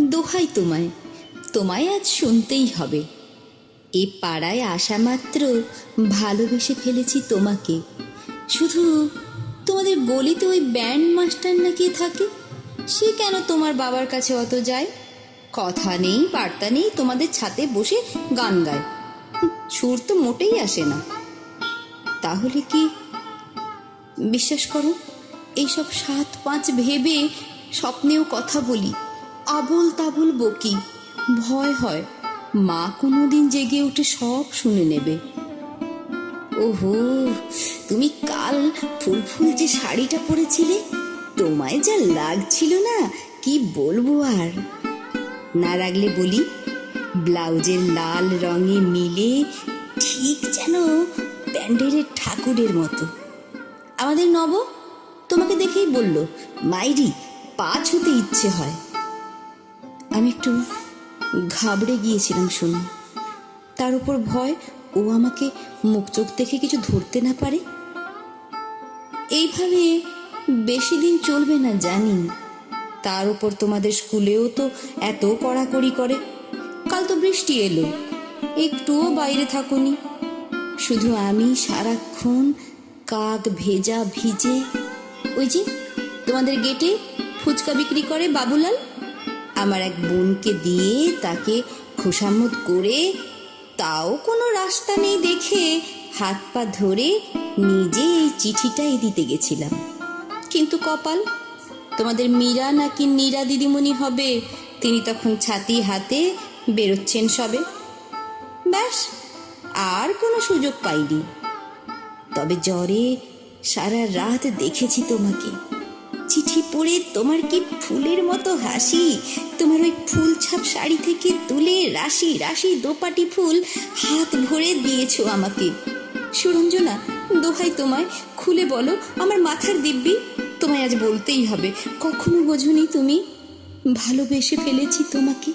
দোহাই তোমায়। তোমায় আজ শুনতেই হবে। এ পাড়ায় আসা মাত্র ভালোবেসে ফেলেছি তোমাকে। শুধু তোমাদের গলিতে ওই ব্যান্ড মাস্টার নাকি থাকে? সে কেন তোমার বাবার কাছে অত যায়? কথা নেই, বার্তা নেই, তোমাদের ছাতে বসে গান গায়। সুর তো মোটেই আসে না। তাহলে কি? বিশ্বাস করো, এইসব সাত পাঁচ ভেবে স্বপ্নেও কথা বলি। আবল তাবল বকি। ভয় হয়। মা কোনোদিন জেগে উঠে সব শুনে নেবে। ওহো, তুমি কাল ফুল ফুল যে শাড়িটা পরেছিলে, তোমায় যা লাগছিল না, কি বলব আর? না রাখলে বলি, ব্লাউজের লাল রঙে মিলে ঠিক যেন প্যান্ডেলের ঠাকুরের মতো। আমাদের নব তোমাকে দেখেই বলল, মাইরি পা ছুতে ইচ্ছে হয়। আমি একটু ঘাবড়ে গিয়েছিলাম শুনে। তার উপর ভয়, ও আমাকে মুখ চোখ দেখে কিছু ধরতে না পারে? এইভাবে বেশি দিন চলবে না জানি। তার উপর তোমাদের স্কুলেও তো এত কড়াকড়ি করে। কাল তো বৃষ্টি এলো। একটুও বাইরে থাকুনি। শুধু আমি সারাক্ষণ কাক ভেজা ভিজে ওই যে তোমাদের গেটে ফুচকা বিক্রি করে বাবুলাল? আমার এক বোনকে দিয়ে তাকে খোসামত করে তাও কোনো রাস্তা নেই দেখে হাত পা ধরে নিজে এই চিঠিটাই দিতে গেছিলাম। কিন্তু কপাল, তোমাদের মীরা নাকি নীরা দিদিমণি হবে, তিনি তখন ছাতি হাতে বেরোচ্ছেন সবে। ব্যাস, আর কোনো সুযোগ পাইনি। তবে জ্বরে সারা রাত দেখেছি তোমাকে। পড়ে তোমার কি ফুলের মতো হাসি? তোমার ওই ফুল ছাপ শাড়ি থেকে তুলে রাশি রাশি দোপাটি ফুল হাত ভরে দিয়েছ আমাকে। সুরঞ্জনা, দোহাই তোমায়, খুলে বলো আমার মাথার দিব্যি। তোমায় আজ বলতেই হবে, কখনো বোঝনি তুমি? ভালোবেসে ফেলেছি তোমাকে।